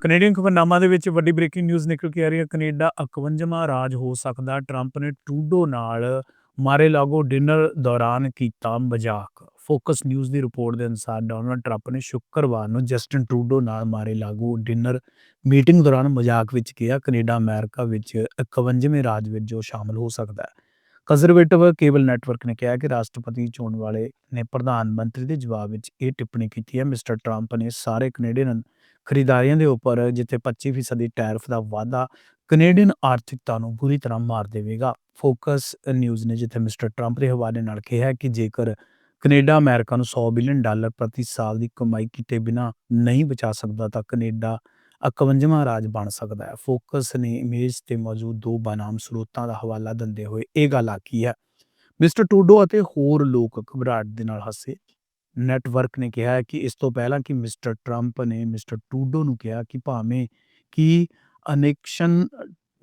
Canadian ਖਬਰਨਾਮਾ ਦੇ ਵਿੱਚ ਵੱਡੀ ਬ੍ਰੇਕਿੰਗ ਨਿਊਜ਼ ਨਿਕਲ ਕੇ ਆ ਰਹੀ ਹੈ। ਕੈਨੇਡਾ 51ਵਾਂ ਰਾਜ ਹੋ ਸਕਦਾ। ਟਰੰਪ ਨੇ ਟਰੂਡੋ ਨਾਲ ਮਾਰੇ ਲਾਗੋ ਡਿਨਰ ਦੌਰਾਨ ਕੀਤਾ ਮਜ਼ਾਕ। ਫੋਕਸ ਨਿਊਜ਼ ਦੀ ਰਿਪੋਰਟ ਦੇ ਅਨੁਸਾਰ ਡੋਨਲਡ ਟਰੰਪ ਨੇ ਸ਼ੁੱਕਰਵਾਰ ਨੂੰ ਜਸਟਿਨ ਟਰੂਡੋ ਨਾਲ ਮਾਰੇ ਲਾਗੋ ਡਿਨਰ ਮੀਟਿੰਗ ਦੌਰਾਨ ਮਜ਼ਾਕ ਵਿੱਚ ਕਿਹਾ, ਕੈਨੇਡਾ, ਅਮਰੀਕਾ ਵਿੱਚ 51ਵੇਂ ਰਾਜ ਵਿੱਚ ਜੋ ਸ਼ਾਮਲ ਹੋ ਸਕਦਾ ਹੈ। ਕੰਜ਼ਰਵੇਟਿਵ ਕੇਬਲ ਨੈਟਵਰਕ ਨੇ ਕਿਹਾ ਕਿ ਰਾਸ਼ਟਰਪਤੀ ਚੋਣ ਵਾਲੇ ਨੇ ਪ੍ਰਧਾਨ ਮੰਤਰੀ ਦੇ ਜਵਾਬ ਵਿੱਚ ਇਹ ਟਿੱਪਣੀ ਕੀਤੀ ਹੈ। ਮਿਸਟਰ ਟਰੰਪ ਨੇ ਸਾਰੇ ਕੈਨੇਡੀਅਨ ਖਰੀਦਾਰੀਆਂ ਦੇ ਉੱਪਰ, ਜਿੱਥੇ 25% ਦੀ ਟੈਰਿਫ ਦਾ ਵਾਅਦਾ ਕੈਨੇਡੀਅਨ ਆਰਥਿਕਤਾ ਨੂੰ ਬੁਰੀ ਤਰ੍ਹਾਂ ਮਾਰ ਦੇਵੇਗਾ। ਫੋਕਸ ਨਿਊਜ਼ ਨੇ ਜਿੱਥੇ ਮਿਸਟਰ ਟਰੰਪ ਦੇ ਹਵਾਲੇ ਨਾਲ ਕਿਹਾ ਕਿ ਜੇਕਰ ਕੈਨੇਡਾ ਅਮਰੀਕਾ ਨੂੰ 100 ਬਿਲੀਅਨ ਡਾਲਰ ਪ੍ਰਤੀ ਸਾਲ ਦੀ ਕਮਾਈ ਕੀਤੇ ਬਿਨਾ ਨਹੀਂ ਬਚਾ ਸਕਦਾ, ਤਾਂ ਕੈਨੇਡਾ 51ਵਾਂ ਰਾਜ ਬਣ ਸਕਦਾ ਹੈ। ਫੋਕਸ ਨੇ ਇਮੇਜ ਤੇ ਮੌਜੂਦ ਦੋ ਬਨਾਮ ਸਰੋਤਾਂ ਦਾ ਹਵਾਲਾ ਦਿੰਦੇ ਹੋਏ ਇਹ ਗੱਲ ਆਖੀ ਹੈ। ਮਿਸਟਰ ਟੂਡੋ ਅਤੇ ਹੋਰ ਲੋਕ ਘਬਰਾਹਟ ਦੇ ਨਾਲ ਹੱਸੇ। ਨੈਟਵਰਕ ਨੇ ਕਿਹਾ ਹੈ ਕਿ ਇਸ ਤੋਂ ਪਹਿਲਾਂ ਕਿ ਮਿਸਟਰ ਟਰੰਪ ਨੇ, ਮਿਸਟਰ ਟਰੂਡੋ ਨੂੰ ਕਿਹਾ ਕਿ ਭਾਵੇਂ ਕਿ ਅਨੈਕਸ਼ਨ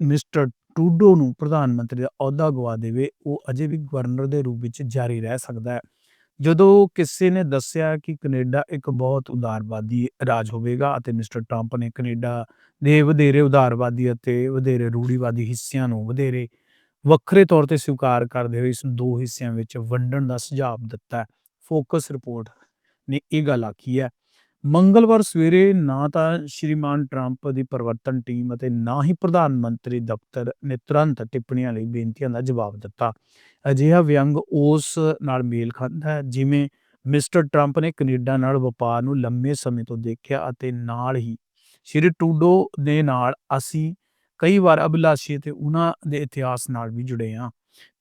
ਮਿਸਟਰ ਟਰੂਡੋ ਨੂੰ ਪ੍ਰਧਾਨ ਮੰਤਰੀ ਦਾ ਅਹੁਦਾ ਗਵਾ ਦੇਵੇ, ਉਹ ਅਜੇ ਵੀ ਗਵਰਨਰ ਦੇ ਰੂਪ ਵਿੱਚ ਜਾਰੀ ਰਹਿ ਸਕਦਾ ਹੈ। ਜਦੋਂ ਕਿਸੇ ਨੇ ਦੱਸਿਆ ਕਿ ਕੈਨੇਡਾ ਇੱਕ ਬਹੁਤ ਉਦਾਰਵਾਦੀ ਰਾਜ ਹੋਵੇਗਾ ਅਤੇ ਮਿਸਟਰ ਟਰੰਪ ਨੇ ਕੈਨੇਡਾ ਦੇ ਵਧੇਰੇ ਉਦਾਰਵਾਦੀ ਅਤੇ ਵਧੇਰੇ ਰੂੜੀਵਾਦੀ ਹਿੱਸਿਆਂ ਨੂੰ ਵਧੇਰੇ ਵੱਖਰੇ ਤੌਰ ਤੇ ਸਵੀਕਾਰ ਕਰਦੇ ਹੋਏ ਇਸ ਨੂੰ ਦੋ ਹਿੱਸਿਆਂ ਵਿੱਚ ਵੰਡਣ ਦਾ ਸੁਝਾਅ ਦਿੱਤਾ ਫੋਕਸ ਰਿਪੋਰਟ ਨੇ ਇਹ ਗੱਲ ਆਖੀ ਹੈ। ਮੰਗਲਵਾਰ ਸਵੇਰੇ ਨਾ ਤਾਂ ਸ਼੍ਰੀਮਾਨ ਟਰੰਪ ਦੀ ਪਰਿਵਰਤਨ ਟੀਮ ਅਤੇ ਨਾ ਹੀ ਪ੍ਰਧਾਨ ਮੰਤਰੀ ਦਫ਼ਤਰ ਨੇ ਤੁਰੰਤ ਟਿੱਪਣੀਆਂ ਲਈ ਬੇਨਤੀਆਂ ਦਾ ਜਵਾਬ ਦਿੱਤਾ। ਅਜਿਹਾ ਵਿਅੰਗ ਉਸ ਨਾਲ ਮੇਲ ਖਾਂਦਾ ਹੈ, ਜਿਵੇਂ ਮਿਸਟਰ ਟਰੰਪ ਨੇ ਕੈਨੇਡਾ ਨਾਲ ਵਪਾਰ ਨੂੰ ਲੰਮੇ ਸਮੇਂ ਤੋਂ ਦੇਖਿਆ ਅਤੇ ਨਾਲ ਹੀ ਸ਼੍ਰੀ ਟੂਡੋ ਦੇ ਨਾਲ ਅਸੀਂ ਕਈ ਵਾਰ ਅਭਿਲਾਸ਼ੀ ਤੇ ਉਹਨਾਂ ਦੇ ਇਤਿਹਾਸ ਨਾਲ ਵੀ ਜੁੜੇ ਹਾਂ।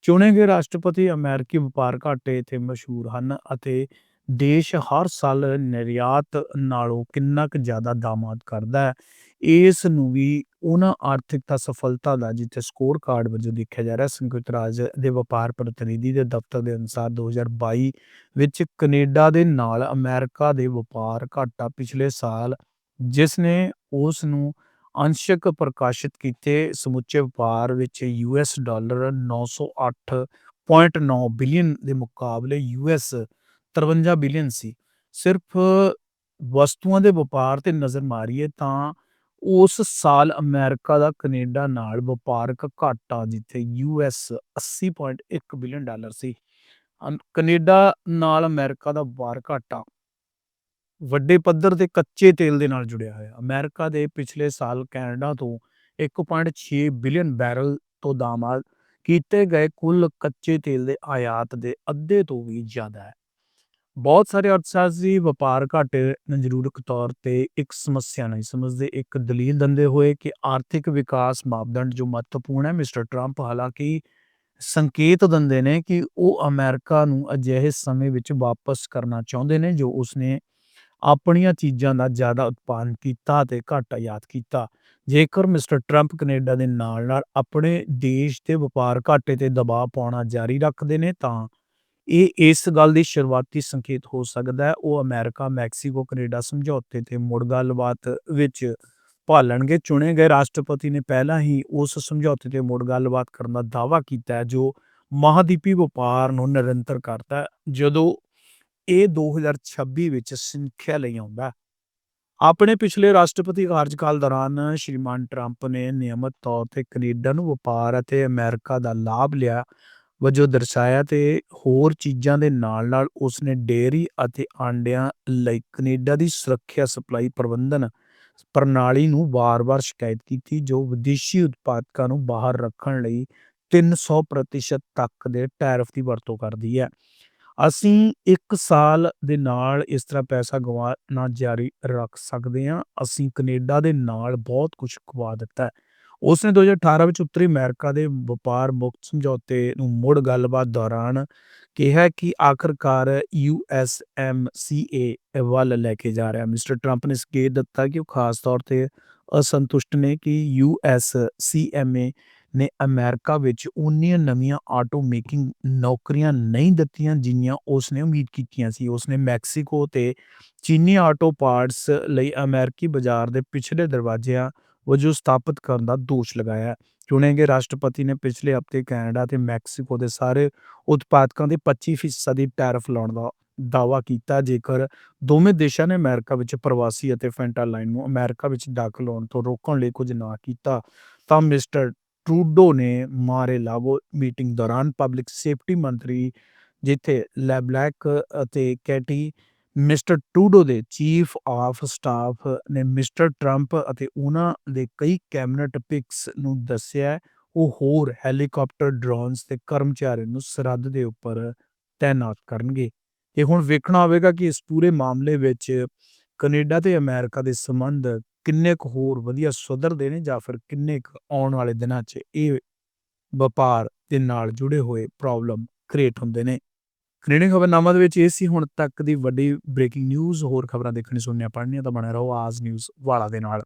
ਚੁਣੇ ਗਏ ਰਾਸ਼ਟਰਪਤੀ ਅਮਰੀਕੀ ਵਪਾਰ ਘਾਟੇ ਤੇ ਮਸ਼ਹੂਰ ਹਨ ਅਤੇ ਦੇਸ਼ ਹਰ ਸਾਲ ਨਿਰਯਾਤ ਨਾਲੋਂ ਕਿੰਨਾ ਕੁ ਜ਼ਿਆਦਾ ਦਾਮਾਦ ਕਰਦਾ ਹੈ। ਇਸ ਨੂੰ ਵੀ ਉਹਨਾਂ ਆਰਥਿਕਤਾ ਸਫਲਤਾ ਦਾ ਜਿੱਥੇ ਸਕੋਰ ਕਾਰਡ ਵਜੋਂ ਦੇਖਿਆ ਜਾ ਰਿਹਾ, ਸੰਯੁਕਤ ਰਾਜ ਦੇ ਵਪਾਰ ਪ੍ਰਤੀਨਿਧੀ ਦੇ ਦਫ਼ਤਰ ਦੇ ਅਨੁਸਾਰ 2022 ਵਿੱਚ ਕੈਨੇਡਾ ਦੇ ਨਾਲ ਅਮਰੀਕਾ ਦੇ ਵਪਾਰ ਘਾਟਾ ਪਿਛਲੇ ਸਾਲ, ਜਿਸ ਨੇ ਉਸ ਨੂੰ ਅੰਸ਼ਕ ਪ੍ਰਕਾਸ਼ਿਤ ਕੀਤੇ ਸਮੁੱਚੇ ਵਪਾਰ ਵਿੱਚ ਯੂਐਸ ਡਾਲਰ 908.9 ਬਿਲੀਅਨ ਦੇ ਮੁਕਾਬਲੇ ਯੂਐਸ 53 ਬਿਲੀਅਨ ਸੀ। ਸਿਰਫ ਵਸਤੂਆਂ ਦੇ ਵਪਾਰ ਤੇ ਨਜ਼ਰ ਮਾਰੀਏ ਤਾਂ ਉਸ ਸਾਲ ਅਮਰੀਕਾ ਦਾ ਕੈਨੇਡਾ ਨਾਲ ਵਪਾਰਕ ਘਾਟਾ ਜਿੱਥੇ ਯੂਐਸ 80.1 ਬਿਲੀਅਨ ਡਾਲਰ ਸੀ। ਅਮ- ਕੈਨੇਡਾ ਨਾਲ ਅਮਰੀਕਾ ਦਾ ਵਪਾਰ ਘਾਟਾ ਵੱਡੇ ਪੱਧਰ ਤੇ ਕੱਚੇ ਤੇਲ ਦੇ ਨਾਲ ਜੁੜਿਆ ਹੋਇਆ। ਅਮਰੀਕਾ ਦੇ ਪਿਛਲੇ ਸਾਲ ਕੈਨੇਡਾ ਤੋਂ 1.6 ਬਿਲੀਅਨ ਬੈਰਲ ਤੋਂ ਦਾਮਾਦ ਕੀਤੇ ਗਏ ਕੁੱਲ ਕੱਚੇ ਤੇਲ ਦੇ ਆਯਾਤ ਦੇ ਅੱਧੇ ਤੋਂ ਵੀ ਜ਼ਿਆਦਾ ਹੈ। ਬਹੁਤ ਸਾਰੇ ਅਰਥਸ਼ਾਸਤਰੀ ਵਪਾਰ ਘਾਟੇ ਨੂੰ ਜ਼ਰੂਰਤ ਤੌਰ ਤੇ ਇੱਕ ਸਮੱਸਿਆ ਨਹੀਂ ਸਮਝਦੇ। ਇੱਕ ਦਲੀਲ ਦਿੰਦੇ ਹੋਏ ਕਿ ਆਰਥਿਕ ਵਿਕਾਸ ਮਾਪਦੰਡ ਜੋ ਮਹੱਤਵਪੂਰਨ ਹੈ, ਮਿਸਟਰ ਟਰੰਪ ਹਾਲਾਂਕਿ ਸੰਕੇਤ ਦਿੰਦੇ ਨੇ ਕਿ ਉਹ ਅਮਰੀਕਾ ਨੂੰ ਅਜਿਹੇ ਸਮੇਂ ਵਿੱਚ ਵਾਪਸ ਕਰਨਾ ਚਾਹੁੰਦੇ ਨੇ ਜੋ ਉਸਨੇ ਆਪਣੀਆਂ ਚੀਜ਼ਾਂ ਦਾ ਜ਼ਿਆਦਾ ਉਤਪਾਦਨ ਕੀਤਾ ਅਤੇ ਘੱਟ ਆਯਾਤ ਕੀਤਾ। ਜੇਕਰ ਮਿਸਟਰ ਟਰੰਪ ਕੈਨੇਡਾ ਦੇ ਨਾਲ ਨਾਲ ਆਪਣੇ ਦੇਸ਼ ਦੇ ਵਪਾਰ ਘਾਟੇ ਤੇ ਦਬਾਅ ਪਾਉਣਾ ਜਾਰੀ ਰੱਖਦੇ ਨੇ, ਤਾਂ ਇਹ ਇਸ ਗੱਲ ਦੀ ਸ਼ੁਰੂਆਤੀ ਸੰਕੇਤ ਹੋ ਸਕਦਾ ਹੈ। ਉਹ ਅਮਰੀਕਾ, ਮੈਕਸੀਕੋ, ਕੈਨੇਡਾ ਸਮਝੌਤੇ ਤੇ ਮੁੜ ਗੱਲਬਾਤ ਵਿੱਚ ਭਾਲਣਗੇ। ਚੁਣੇ ਗਏ ਰਾਸ਼ਟਰਪਤੀ ਨੇ ਪਹਿਲਾਂ ਹੀ ਉਸ ਸਮਝੌਤੇ ਤੇ ਮੁੜ ਗੱਲਬਾਤ ਕਰਨ ਦਾ ਦਾਅਵਾ ਕੀਤਾ ਹੈ, ਜੋ ਮਹਾਦੀਪੀ ਵਪਾਰ ਨੂੰ ਨਿਰੰਤਰ ਕਰਦਾ ਹੈ। ਜਦੋਂ ਇਹ 2026 ਵਿੱਚ ਸੰਖਿਆ ਲਈ ਆਉਂਦਾ ਆਪਣੇ ਪਿਛਲੇ ਰਾਸ਼ਟਰਪਤੀ ਕਾਰਜਕਾਲ ਦੌਰਾਨ ਸ਼੍ਰੀਮਾਨ ਟਰੰਪ ਨੇ ਨਿਯਮਤ ਤੌਰ ਤੇ ਕੈਨੇਡਾ ਨੂੰ ਵਪਾਰ ਅਤੇ ਅਮਰੀਕਾ ਦਾ ਲਾਭ ਲਿਆ, ਵਜੋਂ ਦਰਸਾਇਆ ਤੇ ਹੋਰ ਚੀਜ਼ਾਂ ਦੇ ਨਾਲ-ਨਾਲ ਉਸਨੇ ਡੇਅਰੀ ਅਤੇ ਆਂਡਿਆਂ ਲਈ ਕੈਨੇਡਾ ਦੀ ਸੁਰੱਖਿਆ ਸਪਲਾਈ ਪ੍ਰਬੰਧਨ ਪ੍ਰਣਾਲੀ ਨੂੰ ਵਾਰ-ਵਾਰ ਸ਼ਿਕਾਇਤ ਕੀਤੀ, ਜੋ ਵਿਦੇਸ਼ੀ ਉਤਪਾਦਕਾਂ ਨੂੰ ਬਾਹਰ ਰੱਖਣ ਲਈ 300% ਤੱਕ ਦੇ ਟੈਰਿਫ ਦੀ ਵਰਤੋਂ ਕਰਦੀ ਹੈ। ਅਸੀਂ ਇੱਕ ਸਾਲ ਦੇ ਨਾਲ ਇਸ ਤਰ੍ਹਾਂ ਪੈਸਾ ਗਵਾਉਣਾ ਜਾਰੀ ਰੱਖ ਸਕਦੇ ਹਾਂ। ਅਸੀਂ ਕੈਨੇਡਾ ਦੇ ਨਾਲ ਬਹੁਤ ਕੁਝ ਗਵਾ ਦਿੱਤਾ ਹੈ। ਉਸਨੇ 2018 ਵਿੱਚ ਉੱਤਰੀ ਅਮਰੀਕਾ ਦੇ ਵਪਾਰ ਮੁਕਤ ਸਮਝੌਤੇ ਨੂੰ ਮੁੜ ਗੱਲਬਾਤ ਦੌਰਾਨ ਕਿਹਾ ਕਿ ਆਖਰਕਾਰ ਯੂਐਸਐਮਸੀਏ ਵੱਲ ਲੈ ਕੇ ਜਾ ਰਿਹਾ। ਮਿਸਟਰ ਟਰੰਪ ਨੇ ਸੰਕੇਤ ਦਿੱਤਾ ਕਿ ਉਹ ਖਾਸ ਤੌਰ ਤੇ ਅਸੰਤੁਸ਼ਟ ਨੇ ਕਿ ਯੂਐਸਸੀਐਮਏ ਨੇ ਅਮਰੀਕਾ ਵਿੱਚ ਉਨੀਆਂ ਨਵੀਆਂ ਆਟੋ ਮੇਕਿੰਗ ਨੌਕਰੀਆਂ ਨਹੀਂ ਦਿੱਤੀਆਂ, ਜਿੰਨੀਆਂ ਉਸਨੇ ਉਮੀਦ ਕੀਤੀਆਂ ਸੀ। ਉਸਨੇ ਮੈਕਸੀਕੋ ਤੇ ਚੀਨੀ ਆਟੋ ਪਾਰਟਸ ਲਈ ਅਮਰੀਕੀ ਬਾਜ਼ਾਰ ਦੇ ਪਿਛਲੇ ਦਰਵਾਜ਼ਿਆਂ ਵਜੋਂ ਸਥਾਪਿਤ ਕਰਨ ਦਾ ਦੋਸ਼ ਲਗਾਇਆ। ਚੁਣੇ ਗਏ ਰਾਸ਼ਟਰਪਤੀ ਨੇ ਪਿਛਲੇ ਹਫ਼ਤੇ ਕੈਨੇਡਾ ਤੇ ਮੈਕਸੀਕੋ ਦੇ ਸਾਰੇ ਉਤਪਾਦਕਾਂ ਦੇ 25% ਦੀ ਟੈਰਿਫ ਲਾਉਣ ਦਾ ਦਾਅਵਾ ਕੀਤਾ ਜੇਕਰ ਦੋਵੇਂ ਦੇਸ਼ਾਂ ਨੇ ਅਮਰੀਕਾ ਵਿੱਚ ਪ੍ਰਵਾਸੀ ਅਤੇ ਫੈਂਟਾਲਾਈਨ ਨੂੰ ਅਮਰੀਕਾ ਵਿੱਚ ਦਾਖਲ ਹੋਣ ਤੋਂ ਰੋਕਣ ਲਈ ਕੁਝ ਨਾ ਕੀਤਾ, ਤਾਂ ਮਿਸਟਰ ਟਰੂਡੋ ਨੇ ਮਾਰੇ-ਲਾਗੋ ਮੀਟਿੰਗ ਦੌਰਾਨ ਪਬਲਿਕ ਸੇਫਟੀ ਮੰਤਰੀ ਜਿੱਥੇ ਲੈਬਲੈਕ ਅਤੇ ਕੈਟੀ, ਮਿਸਟਰ ਟਰੂਡੋ ਦੇ ਚੀਫ ਆਫ ਸਟਾਫ ਨੇ ਮਿਸਟਰ ਟਰੰਪ ਅਤੇ ਉਹਨਾਂ ਦੇ ਕਈ ਕੈਬਨਿਟ ਪਿਕਸ ਨੂੰ ਦੱਸਿਆ, ਉਹ ਹੋਰ ਹੈਲੀਕਾਪਟਰ ਡਰੋਨਸ ਤੇ ਕਰਮਚਾਰੀ ਨੂੰ ਸਰਹੱਦ ਦੇ ਉੱਪਰ ਤਾਇਨਾਤ ਕਰਨਗੇ। ਇਹ ਹੁਣ ਵੇਖਣਾ ਹੋਵੇਗਾ ਕਿ ਇਸ ਪੂਰੇ ਮਾਮਲੇ ਵਿੱਚ ਕੈਨੇਡਾ ਤੇ ਅਮਰੀਕਾ ਦੇ ਸੰਬੰਧ ਕਿੰਨੇ ਕੁ ਹੋਰ ਵਧੀਆ ਸੁਧਰਦੇ ਨੇ ਜਾਂ ਫਿਰ ਕਿੰਨੇ ਕੁ ਆਉਣ ਵਾਲੇ ਦਿਨਾਂ 'ਚ ਇਹ ਵਪਾਰ ਦੇ ਨਾਲ ਜੁੜੇ ਹੋਏ ਪ੍ਰੋਬਲਮ ਕ੍ਰੀਏਟ ਹੁੰਦੇ ਨੇ। ਕੈਨੇਡੀਅਨ ਖਬਰਨਾਮਾ ਦੇ ਵਿੱਚ ਇਹ ਸੀ, ਹੁਣ ਤੱਕ ਦੀ ਵੱਡੀ ਬ੍ਰੇਕਿੰਗ ਨਿਊਜ਼ ਹੋਰ ਖਬਰਾਂ ਦੇਖਣੀ ਸੁਣਨੀਆਂ ਪੜ੍ਹਨੀਆਂ ਤਾਂ ਬਣੇ ਰਹੋ ਆਜ਼ ਨਿਊਜ਼ ਵਾਲਾ ਦੇ ਨਾਲ।